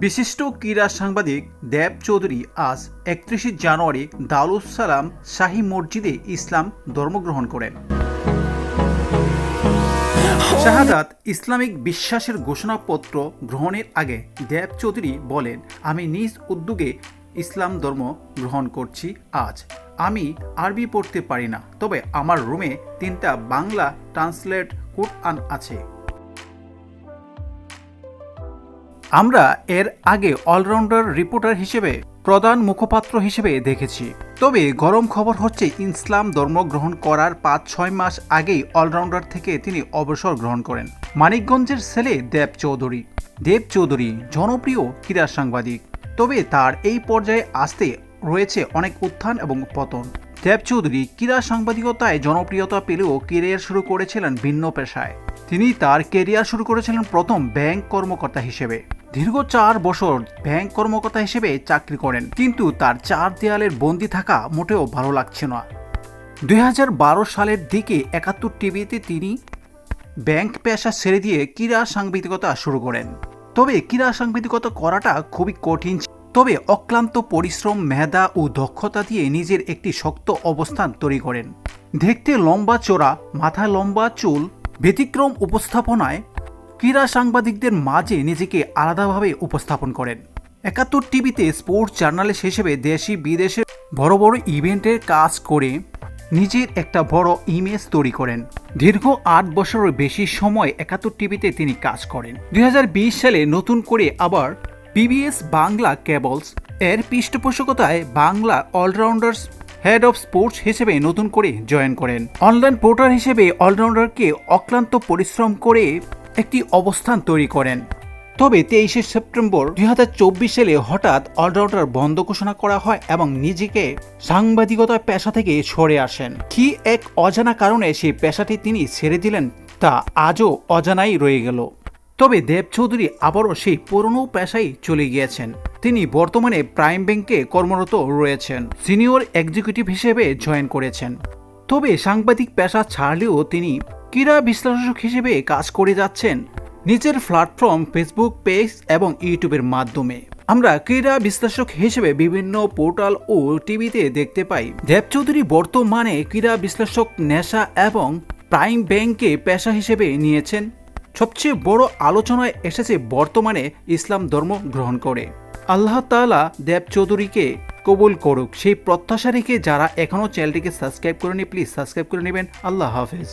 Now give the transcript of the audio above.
বিশিষ্ট ক্রীড়া সাংবাদিক দেব চৌধুরী আজ একত্রিশে জানুয়ারি দারুস সালাম শাহী মসজিদে ইসলাম ধর্মগ্রহণ করেন। শাহাদাত ইসলামিক বিশ্বাসের ঘোষণাপত্র গ্রহণের আগে দেব চৌধুরী বলেন, আমি নিজ উদ্যোগে ইসলাম ধর্ম গ্রহণ করছি আজ। আমি আরবি পড়তে পারি না, তবে আমার রুমে তিনটা বাংলা ট্রান্সলেট কোরআন আছে। আমরা এর আগে অলরাউন্ডার রিপোর্টার হিসেবে প্রধান মুখপাত্র হিসেবে দেখেছি। তবে গরম খবর হচ্ছে ইসলাম ধর্ম গ্রহণ করার পাঁচ, ছয় মাস আগেই অলরাউন্ডার থেকে তিনি অবসর গ্রহণ করেন। মানিকগঞ্জের ছেলে দেব চৌধুরী। দেব চৌধুরী জনপ্রিয় ক্রীড়া সাংবাদিক। তবে তার এই পর্যায়ে আসতে রয়েছে অনেক উত্থান এবং পতন। দেব চৌধুরী ক্রীড়া সাংবাদিকতায় জনপ্রিয়তা পেলেও কেরিয়ার শুরু করেছিলেন ভিন্ন পেশায়। তিনি তার কেরিয়ার শুরু করেছিলেন প্রথম ব্যাংক কর্মকর্তা হিসেবে। দীর্ঘ চার বছর ব্যাংক কর্মকর্তা হিসেবে চাকরি করেন, কিন্তু তার চার দেয়ালের বন্দি থাকা মোটেও ভালো লাগছে না। দুই হাজার বারো সালের দিকে একাত্তর টিভিতে তিনি ব্যাংক পেশা ছেড়ে দিয়ে ক্রীড়া সাংবাদিকতা শুরু করেন। তবে ক্রীড়া সাংবাদিকতা করাটা খুবই কঠিন তবে অক্লান্ত পরিশ্রম, মেধা ও দক্ষতা দিয়ে নিজের একটি শক্ত অবস্থান তৈরি করেন। দেখতে লম্বা চোরা মাথা লম্বা চুল, ব্যতিক্রম উপস্থাপনায় ক্রীড়া সাংবাদিকদের মাঝে নিজেকে আলাদাভাবে উপস্থাপন করেন। একাত্তর টিভিতে স্পোর্টস জার্নালিস্ট হিসেবে দেশি বিদেশে বড় বড় ইভেন্টের কাজ করে নিজের একটা বড় ইমেজ তৈরি করেন। দীর্ঘ আট বছরের বেশি সময় একাত্তর টিভিতে তিনি কাজ করেন। দু হাজার বিশ সালে নতুন করে আবার পিবিএস বাংলা কেবলস এর পৃষ্ঠপোষকতায় Bangla allrounders head of sports হিসেবে নতুন করে জয়েন করেন। অনলাইন পোর্টাল হিসেবে অলরাউন্ডারকে অক্লান্ত পরিশ্রম করে একটি অবস্থান তৈরি করেন। তবে তেইশে সেপ্টেম্বর দুই হাজার চব্বিশ সালে হঠাৎ অলরাউন্ডার বন্ধ ঘোষণা করা হয় এবং নিজেকে সাংবাদিকতা পেশা থেকে সরে আসেন। কি এক অজানা কারণে সেই পেশাটি তিনি ছেড়ে দিলেন, তা আজও অজানাই রয়ে গেল। তবে দেব চৌধুরী আবারও সেই পুরনো পেশায় চলে গিয়েছেন। তিনি বর্তমানে প্রাইম ব্যাংকে কর্মরত রয়েছেন, সিনিয়র এক্সিকিউটিভ হিসেবে জয়েন করেছেন। তবে সাংবাদিক পেশা ছাড়লেও তিনি ক্রীড়া বিশ্লেষক হিসেবে কাজ করে যাচ্ছেন নিজের প্ল্যাটফর্ম ফেসবুক পেজ এবং ইউটিউবের মাধ্যমে। আমরা ক্রীড়া বিশ্লেষক হিসেবে বিভিন্ন পোর্টাল ও টিভিতে দেখতে পাই। দেব চৌধুরী বর্তমানে ক্রীড়া বিশ্লেষক নেশা এবং প্রাইম ব্যাংকে পেশা হিসেবে নিয়েছেন। সবচেয়ে বড় আলোচনায় এসেছে বর্তমানে ইসলাম ধর্ম গ্রহণ করে। আল্লাহ তাআলা দেব চৌধুরীকে কবুল করুক। সেই প্রত্যাশা রেখে যারা এখনও চ্যানেলটিকে সাবস্ক্রাইব করেনি প্লিজ সাবস্ক্রাইব করে নেবেন। আল্লাহ হাফেজ।